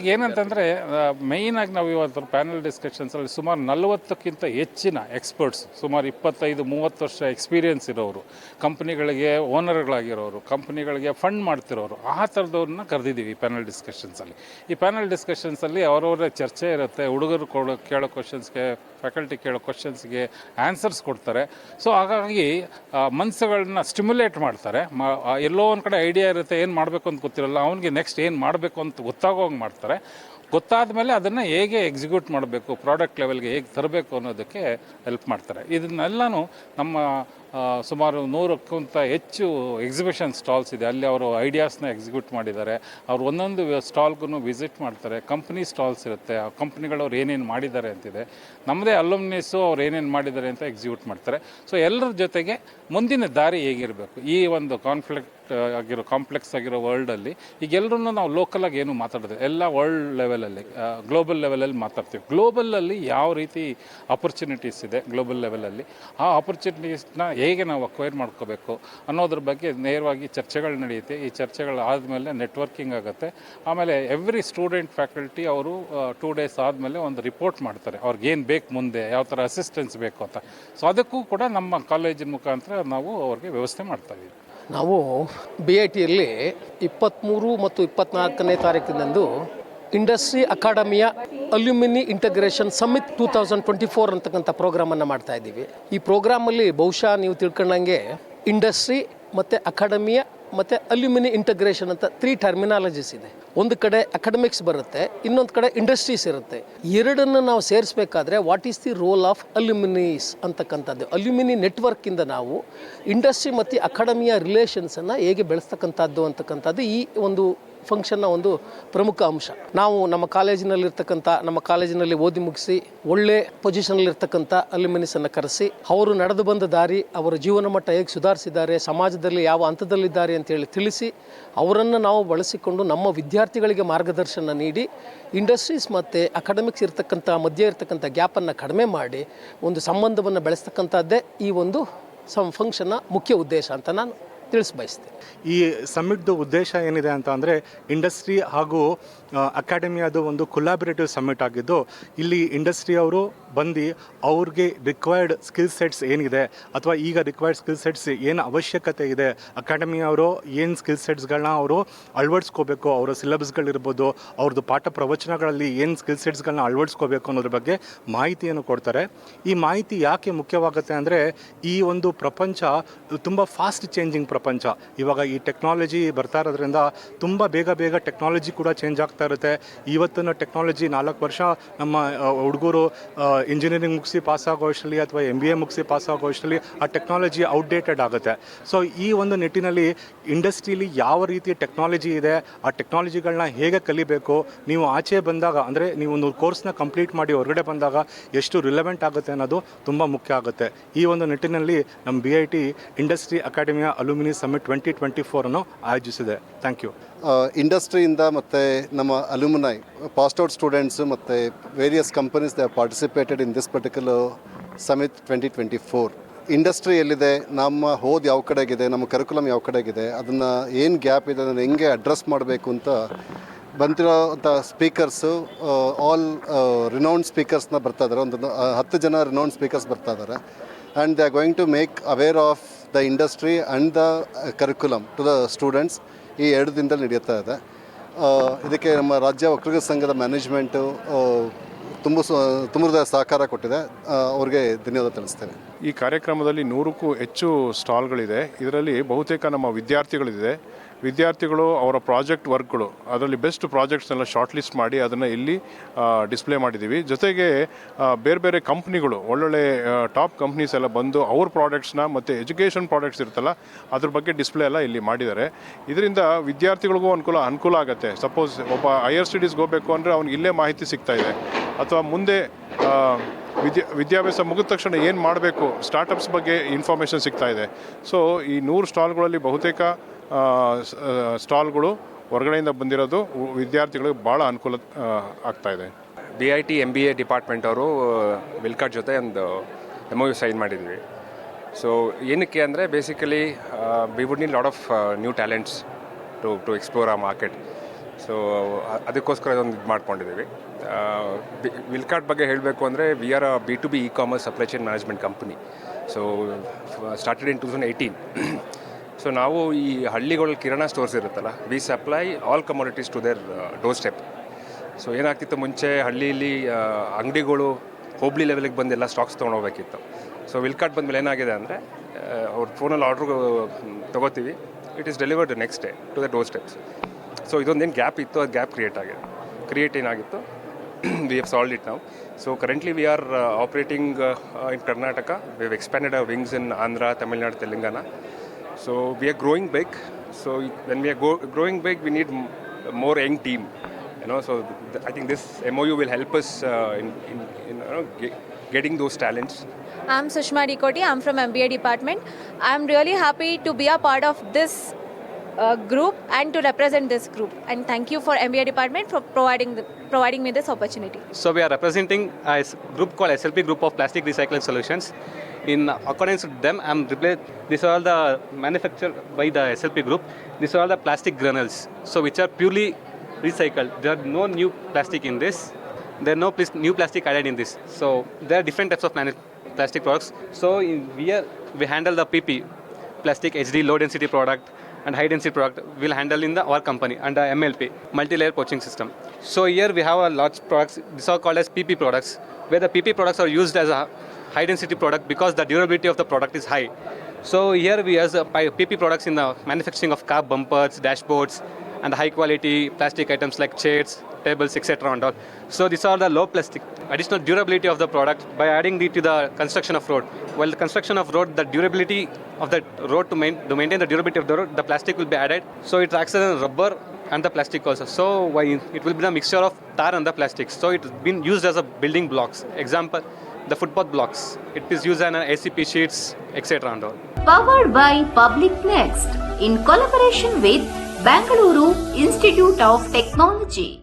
ಈಗ ಏನಂತಂದರೆ ಮೇಯ್ನಾಗಿ ನಾವು ಇವತ್ತು ಪ್ಯಾನಲ್ ಡಿಸ್ಕಷನ್ಸಲ್ಲಿ ಸುಮಾರು ನಲವತ್ತಕ್ಕಿಂತ ಹೆಚ್ಚಿನ ಎಕ್ಸ್ಪರ್ಟ್ಸ್ ಸುಮಾರು ಇಪ್ಪತ್ತೈದು, ಮೂವತ್ತು ವರ್ಷ ಎಕ್ಸ್ಪೀರಿಯನ್ಸ್ ಇರೋರು ಕಂಪ್ನಿಗಳಿಗೆ ಓನರ್ಗಳಾಗಿರೋರು ಕಂಪ್ನಿಗಳಿಗೆ ಫಂಡ್ ಮಾಡ್ತಿರೋರು, ಆ ಥರದವ್ರನ್ನ ಕರೆದಿದ್ದೀವಿ ಪ್ಯಾನಲ್ ಡಿಸ್ಕಷನ್ಸಲ್ಲಿ ಈ ಪ್ಯಾನಲ್ ಡಿಸ್ಕಷನ್ಸಲ್ಲಿ ಅವರವರ ಚರ್ಚೆ ಇರುತ್ತೆ, ಹುಡುಗರು ಕೊಡೋ ಕೇಳೋ ಕ್ವಶನ್ಸ್ಗೆ ಫ್ಯಾಕಲ್ಟಿ ಕೇಳೋ ಕ್ವಶನ್ಸ್ಗೆ ಆನ್ಸರ್ಸ್ ಕೊಡ್ತಾರೆ. ಸೊ ಹಾಗಾಗಿ ಮನಸ್ಸುಗಳನ್ನ ಸ್ಟಿಮ್ಯುಲೇಟ್ ಮಾಡ್ತಾರೆ. ಎಲ್ಲೋ ಒಂದು ಕಡೆ ಐಡಿಯಾ ಇರುತ್ತೆ, ಏನು ಮಾಡಬೇಕು ಅಂತ ಗೊತ್ತಿರಲ್ಲ, ಅವನಿಗೆ ನೆಕ್ಸ್ಟ್ ಏನು ಮಾಡಬೇಕು ಅಂತ ಗೊತ್ತಾಗೋಂಗೆ ಮಾಡ್ತಾರೆ. ಗೊತ್ತಾದ ಮೇಲೆ ಅದನ್ನು ಹೇಗೆ ಎಕ್ಸಿಕ್ಯೂಟ್ ಮಾಡಬೇಕು ಪ್ರಾಡಕ್ಟ್ ಲೆವೆಲ್ಗೆ ಹೇಗೆ ತರಬೇಕು ಅನ್ನೋದಕ್ಕೆ ಹೆಲ್ಪ್ ಮಾಡ್ತಾರೆ. ಇದನ್ನೆಲ್ಲನೂ ನಮ್ಮ ಸುಮಾರು ನೂರಕ್ಕಿಂತ ಹೆಚ್ಚು ಎಕ್ಸಿಬಿಷನ್ ಸ್ಟಾಲ್ಸ್ ಇದೆ. ಅಲ್ಲಿ ಅವರು ಐಡಿಯಾಸ್ನ ಎಕ್ಸಿಕ್ಯೂಟ್ ಮಾಡಿದ್ದಾರೆ. ಅವ್ರು ಒಂದೊಂದು ಸ್ಟಾಲ್ಗೂ ವಿಸಿಟ್ ಮಾಡ್ತಾರೆ. ಕಂಪ್ನಿ ಸ್ಟಾಲ್ಸ್ ಇರುತ್ತೆ. ಆ ಕಂಪ್ನಿಗಳವ್ರು ಏನೇನು ಮಾಡಿದ್ದಾರೆ ಅಂತಿದೆ. ನಮ್ಮದೇ ಅಲುಮ್ನಿಸು ಅವ್ರು ಏನೇನು ಮಾಡಿದ್ದಾರೆ ಅಂತ ಎಕ್ಸಿಕ್ಯೂಟ್ ಮಾಡ್ತಾರೆ. ಸೊ ಎಲ್ಲರ ಜೊತೆಗೆ ಮುಂದಿನ ದಾರಿ ಹೇಗಿರಬೇಕು? ಈ ಒಂದು ಕಾನ್ಫ್ಲಿಕ್ಟ್ ಆಗಿರೋ ಕಾಂಪ್ಲೆಕ್ಸ್ ಆಗಿರೋ ವರ್ಲ್ಡಲ್ಲಿ ಈಗ ಎಲ್ಲರೂ ನಾವು ಲೋಕಲಾಗಿ ಏನು ಮಾತಾಡೋದು ಎಲ್ಲ ವರ್ಲ್ಡ್ ಲೆವೆಲಲ್ಲಿ ಗ್ಲೋಬಲ್ ಲೆವೆಲಲ್ಲಿ ಮಾತಾಡ್ತೀವಿ. ಗ್ಲೋಬಲಲ್ಲಿ ಯಾವ ರೀತಿ ಅಪರ್ಚುನಿಟೀಸ್ ಇದೆ ಗ್ಲೋಬಲ್ ಲೆವೆಲಲ್ಲಿ ಆ ಅಪರ್ಚುನಿಟೀಸ್ನ ಹೇಗೆ ನಾವು ಅಕ್ವೈರ್ ಮಾಡ್ಕೋಬೇಕು ಅನ್ನೋದ್ರ ಬಗ್ಗೆ ನೇರವಾಗಿ ಚರ್ಚೆಗಳು ನಡೆಯುತ್ತೆ. ಈ ಚರ್ಚೆಗಳು ಆದಮೇಲೆ ನೆಟ್ವರ್ಕಿಂಗ್ ಆಗುತ್ತೆ. ಆಮೇಲೆ ಎವ್ರಿ ಸ್ಟೂಡೆಂಟ್ ಫ್ಯಾಕಲ್ಟಿ ಅವರು ಟೂ ಡೇಸ್ ಆದಮೇಲೆ ಒಂದು ರಿಪೋರ್ಟ್ ಮಾಡ್ತಾರೆ. ಅವ್ರಿಗೇನು ಬೇಕು ಮುಂದೆ, ಯಾವ ಥರ ಅಸಿಸ್ಟೆನ್ಸ್ ಬೇಕು ಅಂತ. ಸೊ ಅದಕ್ಕೂ ಕೂಡ ನಮ್ಮ ಕಾಲೇಜಿನ ಮುಖಾಂತರ ನಾವು ಅವ್ರಿಗೆ ವ್ಯವಸ್ಥೆ ಮಾಡ್ತಾ ನಾವು ಬಿ ಐ ಟಿಯಲ್ಲಿ ಇಪ್ಪತ್ತ್ಮೂರು ಮತ್ತು ಇಪ್ಪತ್ತ್ನಾಲ್ಕನೇ ತಾರೀಕಿನಂದು ಇಂಡಸ್ಟ್ರಿ ಅಕಾಡೆಮಿಯ alumni integration summit two thousand twenty four ಅಂತಕ್ಕಂಥ ಪ್ರೋಗ್ರಾಮನ್ನು ಮಾಡ್ತಾ ಇದ್ದೀವಿ. ಈ ಪ್ರೋಗ್ರಾಮಲ್ಲಿ ಬಹುಶಃ ನೀವು ತಿಳ್ಕೊಂಡಂಗೆ ಇಂಡಸ್ಟ್ರಿ ಮತ್ತು ಅಕಾಡೆಮಿಯ ಮತ್ತು ಅಲ್ಯೂಮಿನಿ ಇಂಟಗ್ರೇಷನ್ ಅಂತ ತ್ರೀ ಟರ್ಮಿನಾಲಜೀಸ್ ಇದೆ. ಒಂದು ಕಡೆ ಅಕಾಡೆಮಿಕ್ಸ್ ಬರುತ್ತೆ, ಇನ್ನೊಂದು ಕಡೆ ಇಂಡಸ್ಟ್ರೀಸ್ ಇರುತ್ತೆ. ಎರಡನ್ನು ನಾವು ಸೇರಿಸಬೇಕಾದ್ರೆ what is the role of alumnis ಅಂತಕ್ಕಂಥದ್ದು. ಅಲ್ಯೂಮಿನಿ ನೆಟ್ವರ್ಕಿಂದ ನಾವು ಇಂಡಸ್ಟ್ರಿ ಮತ್ತು ಅಕಾಡೆಮಿಯ ರಿಲೇಷನ್ಸನ್ನು ಹೇಗೆ ಬೆಳೆಸ್ತಕ್ಕಂಥದ್ದು ಅಂತಕ್ಕಂಥದ್ದು ಈ ಒಂದು ಫಂಕ್ಷನ್ನ ಒಂದು ಪ್ರಮುಖ ಅಂಶ. ನಾವು ನಮ್ಮ ಕಾಲೇಜಿನಲ್ಲಿರ್ತಕ್ಕಂಥ, ನಮ್ಮ ಕಾಲೇಜಿನಲ್ಲಿ ಓದಿ ಮುಗಿಸಿ, ಒಳ್ಳೆ ಪೊಸಿಷನ್ನಲ್ಲಿರ್ತಕ್ಕಂಥ ಅಲ್ಯೂಮಿನಿಸನ್ನು ಕರೆಸಿ, ಅವರು ನಡೆದು ಬಂದ ದಾರಿ, ಅವರ ಜೀವನ ಮಟ್ಟ ಹೇಗೆ ಸುಧಾರಿಸಿದ್ದಾರೆ, ಸಮಾಜದಲ್ಲಿ ಯಾವ ಹಂತದಲ್ಲಿದ್ದಾರೆ ಅಂತೇಳಿ ತಿಳಿಸಿ, ಅವರನ್ನು ನಾವು ಬಳಸಿಕೊಂಡು ನಮ್ಮ ವಿದ್ಯಾರ್ಥಿಗಳಿಗೆ ಮಾರ್ಗದರ್ಶನ ನೀಡಿ ಇಂಡಸ್ಟ್ರೀಸ್ ಮತ್ತು ಅಕಾಡೆಮಿಕ್ಸ್ ಇರ್ತಕ್ಕಂಥ, ಮಧ್ಯೆ ಇರ್ತಕ್ಕಂಥ ಗ್ಯಾಪನ್ನು ಕಡಿಮೆ ಮಾಡಿ, ಒಂದು ಸಂಬಂಧವನ್ನು ಬೆಳೆಸ್ತಕ್ಕಂಥದ್ದೇ ಈ ಒಂದು ಸಂ ಫಂಕ್ಷನ್ನ ಮುಖ್ಯ ಉದ್ದೇಶ ಅಂತ ನಾನು ತಿಳಿಸ್ ಬಯಸ್ತೇನೆ ಈ ಸಮ್ಮಿಟ್ದು ಉದ್ದೇಶ ಏನಿದೆ ಅಂತ ಅಂದರೆ ಇಂಡಸ್ಟ್ರಿ ಹಾಗೂ ಅಕಾಡೆಮಿಯಾದು ಒಂದು ಕೊಲಾಬರೇಟಿವ್ ಸಮ್ಮಿಟ್ ಆಗಿದ್ದು, ಇಲ್ಲಿ ಇಂಡಸ್ಟ್ರಿ ಅವರು ಬಂದು ಅವ್ರಿಗೆ ರಿಕ್ವೈರ್ಡ್ ಸ್ಕಿಲ್ ಸೆಟ್ಸ್ ಏನಿದೆ ಅಥವಾ ಈಗ ರಿಕ್ವೈರ್ಡ್ ಸ್ಕಿಲ್ ಸೆಟ್ಸ್ ಏನು ಅವಶ್ಯಕತೆ ಇದೆ ಅಕಾಡೆಮಿ ಅವರು ಏನು ಸ್ಕಿಲ್ ಸೆಟ್ಸ್ಗಳನ್ನ ಅವರು ಅಳವಡಿಸ್ಕೋಬೇಕು, ಅವರ ಸಿಲೆಬಸ್ಗಳಿರ್ಬೋದು ಅವ್ರದ್ದು ಪಾಠ ಪ್ರವಚನಗಳಲ್ಲಿ ಏನು ಸ್ಕಿಲ್ ಸೆಟ್ಸ್ಗಳನ್ನ ಅಳವಡಿಸ್ಕೋಬೇಕು ಅನ್ನೋದ್ರ ಬಗ್ಗೆ ಮಾಹಿತಿಯನ್ನು ಕೊಡ್ತಾರೆ. ಈ ಮಾಹಿತಿ ಯಾಕೆ ಮುಖ್ಯವಾಗುತ್ತೆ ಅಂದರೆ ಈ ಒಂದು ಪ್ರಪಂಚ ತುಂಬ ಫಾಸ್ಟ್ ಚೇಂಜಿಂಗ್ ಪ್ರಪಂಚ. ಇವಾಗ ಈ ಟೆಕ್ನಾಲಜಿ ಬರ್ತಾ ಇರೋದ್ರಿಂದ ತುಂಬ ಬೇಗ ಬೇಗ ಟೆಕ್ನಾಲಜಿ ಕೂಡ ಚೇಂಜ್ ಆಗ್ತಾ ಇರುತ್ತೆ. ಇವತ್ತಿನ ಟೆಕ್ನಾಲಜಿ ನಾಲ್ಕು ವರ್ಷ ನಮ್ಮ ಹುಡುಗರು ಇಂಜಿನಿಯರಿಂಗ್ ಮುಗಿಸಿ ಪಾಸ್ ಆಗೋ ಅಷ್ಟರಲ್ಲಿ ಅಥವಾ ಎಂ ಬಿ ಎ ಮುಗಿಸಿ ಪಾಸ್ ಆಗೋ ಅಷ್ಟರಲ್ಲಿ ಆ ಟೆಕ್ನಾಲಜಿ ಔಟ್ಡೇಟೆಡ್ ಆಗುತ್ತೆ. ಸೊ ಈ ಒಂದು ನಿಟ್ಟಿನಲ್ಲಿ ಇಂಡಸ್ಟ್ರೀಲಿ ಯಾವ ರೀತಿ ಟೆಕ್ನಾಲಜಿ ಇದೆ, ಆ ಟೆಕ್ನಾಲಜಿಗಳನ್ನ ಹೇಗೆ ಕಲಿಬೇಕು, ನೀವು ಆಚೆ ಬಂದಾಗ, ಅಂದರೆ ನೀವು ಒಂದು ಕೋರ್ಸ್ನ ಕಂಪ್ಲೀಟ್ ಮಾಡಿ ಹೊರಗಡೆ ಬಂದಾಗ ಎಷ್ಟು ರಿಲೆವೆಂಟ್ ಆಗುತ್ತೆ ಅನ್ನೋದು ತುಂಬ ಮುಖ್ಯ ಆಗುತ್ತೆ. ಈ ಒಂದು ನಿಟ್ಟಿನಲ್ಲಿ ನಮ್ಮ ಬಿ ಐ ಟಿ ಇಂಡಸ್ಟ್ರಿ ಅಕಾಡೆಮಿಯ ಅಲುಮಿನಿ ಸಮ್ಮಿಟ್ ಟ್ವೆಂಟಿ ಟ್ವೆಂಟಿ ಫೋರನ್ನು ಆಯೋಜಿಸಿದೆ. ಥ್ಯಾಂಕ್ ಯು ಇಂಡಸ್ಟ್ರಿಯಿಂದ ಮತ್ತು ನಮ್ಮ ಅಲ್ಯೂಮಿನೈ ಪಾಸ್ಟ್ ಔಟ್ ಸ್ಟೂಡೆಂಟ್ಸು ಮತ್ತು various companies they participated in this particular summit twenty twenty four industry ಎಲ್ಲಿದೆ? ನಮ್ಮ ಹೋದ್ ಯಾವ ಕಡೆಗಿದೆ? ನಮ್ಮ ಕರಿಕುಲಮ್ ಯಾವ ಕಡೆಗಿದೆ? ಅದನ್ನು ಏನು ಗ್ಯಾಪ್ ಇದೆ? ಅದನ್ನು ಹೆಂಗೆ ಅಡ್ರೆಸ್ ಮಾಡಬೇಕು ಅಂತ ಬಂದಿರೋಂಥ ಸ್ಪೀಕರ್ಸು ಆಲ್ ರಿನೌಂಡ್ ಸ್ಪೀಕರ್ಸ್ನ ಬರ್ತಾ ಇದ್ದಾರೆ ಒಂದು ಹತ್ತು ಜನ ರಿನೌಂಡ್ ಸ್ಪೀಕರ್ಸ್ ಬರ್ತಾ ಇದ್ದಾರೆ and they are going to make aware of the industry and the curriculum to the students ಈ ಎರಡು ದಿನದಲ್ಲಿ ನಡೆಯುತ್ತಾ ಇದೆ. ಇದಕ್ಕೆ ನಮ್ಮ ರಾಜ್ಯ ಒಕ್ಕಲಿಗ ಸಂಘದ ಮ್ಯಾನೇಜ್ಮೆಂಟು ತುಂಬ ತುಂಬದ ಸಹಕಾರ ಕೊಟ್ಟಿದೆ. ಅವ್ರಿಗೆ ಧನ್ಯವಾದ ತಿಳಿಸ್ತೇನೆ. ಈ ಕಾರ್ಯಕ್ರಮದಲ್ಲಿ ನೂರಕ್ಕೂ ಹೆಚ್ಚು ಸ್ಟಾಲ್ಗಳಿದೆ. ಇದರಲ್ಲಿ ಬಹುತೇಕ ನಮ್ಮ ವಿದ್ಯಾರ್ಥಿಗಳಿದೆ. ವಿದ್ಯಾರ್ಥಿಗಳು, ಅವರ ಪ್ರಾಜೆಕ್ಟ್ ವರ್ಕ್ಗಳು, ಅದರಲ್ಲಿ ಬೆಸ್ಟ್ ಪ್ರಾಜೆಕ್ಟ್ಸ್ನೆಲ್ಲ ಶಾರ್ಟ್ ಲಿಸ್ಟ್ ಮಾಡಿ ಅದನ್ನು ಇಲ್ಲಿ ಡಿಸ್ಪ್ಲೇ ಮಾಡಿದ್ದೀವಿ ಜೊತೆಗೆ ಬೇರೆ ಬೇರೆ ಕಂಪ್ನಿಗಳು, ಒಳ್ಳೊಳ್ಳೆ ಟಾಪ್ ಕಂಪ್ನೀಸ್ ಎಲ್ಲ ಬಂದು ಅವ್ರ ಪ್ರಾಡಕ್ಟ್ಸ್ನ ಮತ್ತು ಎಜುಕೇಷನ್ ಪ್ರಾಡಕ್ಟ್ಸ್ ಇರುತ್ತಲ್ಲ, ಅದ್ರ ಬಗ್ಗೆ ಡಿಸ್ಪ್ಲೇ ಎಲ್ಲ ಇಲ್ಲಿ ಮಾಡಿದ್ದಾರೆ. ಇದರಿಂದ ವಿದ್ಯಾರ್ಥಿಗಳಿಗೂ ಅನುಕೂಲ ಅನುಕೂಲ ಆಗುತ್ತೆ. ಸಪೋಸ್ ಒಬ್ಬ ಹೈಯರ್ ಸ್ಟಡೀಸ್ಗೆ ಹೋಗಬೇಕು ಅಂದರೆ ಅವ್ನಿಗೆ ಇಲ್ಲೇ ಮಾಹಿತಿ ಸಿಗ್ತಾ ಇದೆ. ಅಥವಾ ಮುಂದೆ ವಿದ್ಯಾ, ವಿದ್ಯಾಭ್ಯಾಸ ಮುಗಿದ ತಕ್ಷಣ ಏನು ಮಾಡಬೇಕು ಸ್ಟಾರ್ಟಪ್ಸ್ ಬಗ್ಗೆ ಇನ್ಫಾರ್ಮೇಷನ್ ಸಿಗ್ತಾ ಇದೆ. ಸೊ, ಈ ನೂರು ಸ್ಟಾಲ್ಗಳಲ್ಲಿ ಬಹುತೇಕ ಸ್ಟಾಲ್ಗಳು ಹೊರಗಡೆಯಿಂದ ಬಂದಿರೋದು ವಿದ್ಯಾರ್ಥಿಗಳಿಗೆ ಭಾಳ ಅನುಕೂಲ ಆಗ್ತಾ ಇದೆ. D I T M B A department ಅವರು ವಿಲ್ಕಾಟ್ ಜೊತೆ ಒಂದು ಎಂ ಯು ಸೈನ್ ಮಾಡಿದ್ವಿ. ಸೊ ಏನಕ್ಕೆ ಅಂದರೆ basically we would need lot of new talents to to explore ಆ ಮಾರ್ಕೆಟ್ ಸೊ ಅದಕ್ಕೋಸ್ಕರ ಇದೊಂದು ಇದು ಮಾಡ್ಕೊಂಡಿದ್ದೀವಿ. ವಿಲ್ಕಾಟ್ ಬಗ್ಗೆ ಹೇಳಬೇಕು ಅಂದರೆ we are B two B e commerce supply chain management company so started in two thousand eighteen so ನಾವು ಈ ಹಳ್ಳಿಗಳ ಕಿರಣ ಸ್ಟೋರ್ಸ್ ಇರುತ್ತಲ್ಲ we supply all commodities to their door step so ಏನಾಗ್ತಿತ್ತು ಮುಂಚೆ ಹಳ್ಳಿಯಲ್ಲಿ ಅಂಗಡಿಗಳು ಹೋಬ್ಳಿ ಲೆವೆಲಿಗೆ ಬಂದು ಎಲ್ಲ ಸ್ಟಾಕ್ಸ್ ತೊಗೊಂಡೋಗ್ಬೇಕಿತ್ತು ಸೊ ವಿಲ್ಕಾರ್ಟ್ ಬಂದಮೇಲೆ ಏನಾಗಿದೆ ಅಂದರೆ ಅವ್ರ ಫೋನಲ್ಲಿ ಆರ್ಡ್ರ್ ತೊಗೋತೀವಿ. It is delivered next day to the door steps so ಇದೊಂದೇನು gap ಇತ್ತು, ಅದು ಗ್ಯಾಪ್ ಕ್ರಿಯೇಟ್ ಆಗಿದೆ. ಕ್ರಿಯೇಟ್ ಏನಾಗಿತ್ತು? ವಿ ಹ್ಯಾವ್ ಸಾಲ್ಡ್ ಇಟ್ ನಾವು so currently we are operating in Karnataka we have expanded our wings in Andhra Tamil Nadu Telangana So we are growing big. So when we are go- growing big, we need more young team. You know, so th- I think this MOU will help us uh, in, in, in you know, getting those talents. I'm Sushma Dikoti. I'm from MBA department. I'm really happy to be a part of this uh, group and to represent this group. And thank you for MBA department for providing the, providing me this opportunity. So we are representing a group called SLP Group of Plastic Recycling Solutions. In accordance with them, I'm repla- these are all the manufactured by the SLP Group. These are all the plastic granules, so which are purely recycled. There are no new plastic in this. There are no new plastic added in this. So there are different types of plastic products. So in here we handle the PP, plastic HD low density product and high density product will handle in the our company under MLP multi-layer poaching system. So here we have a large products. These are called as PP products, where the PP products are used as a high density product because the durability of the product is high. So here we uh, PP products in the manufacturing of car bumpers, dashboards, and high quality plastic items like chairs, tables, etc. and all. So these are the low plastic additional durability of the product by adding it to the construction of road. While the construction of road, the durability of the road to, main, to maintain the durability of the road, the plastic will be added. So it acts as a rubber and the plastic also. So why it will be a mixture of tar and the plastic. So it's been used as a building blocks. Example, the footpath blocks. It is used an ACP sheets, etc. and all. powered by Public Next in collaboration with Bangalore Institute of Technology.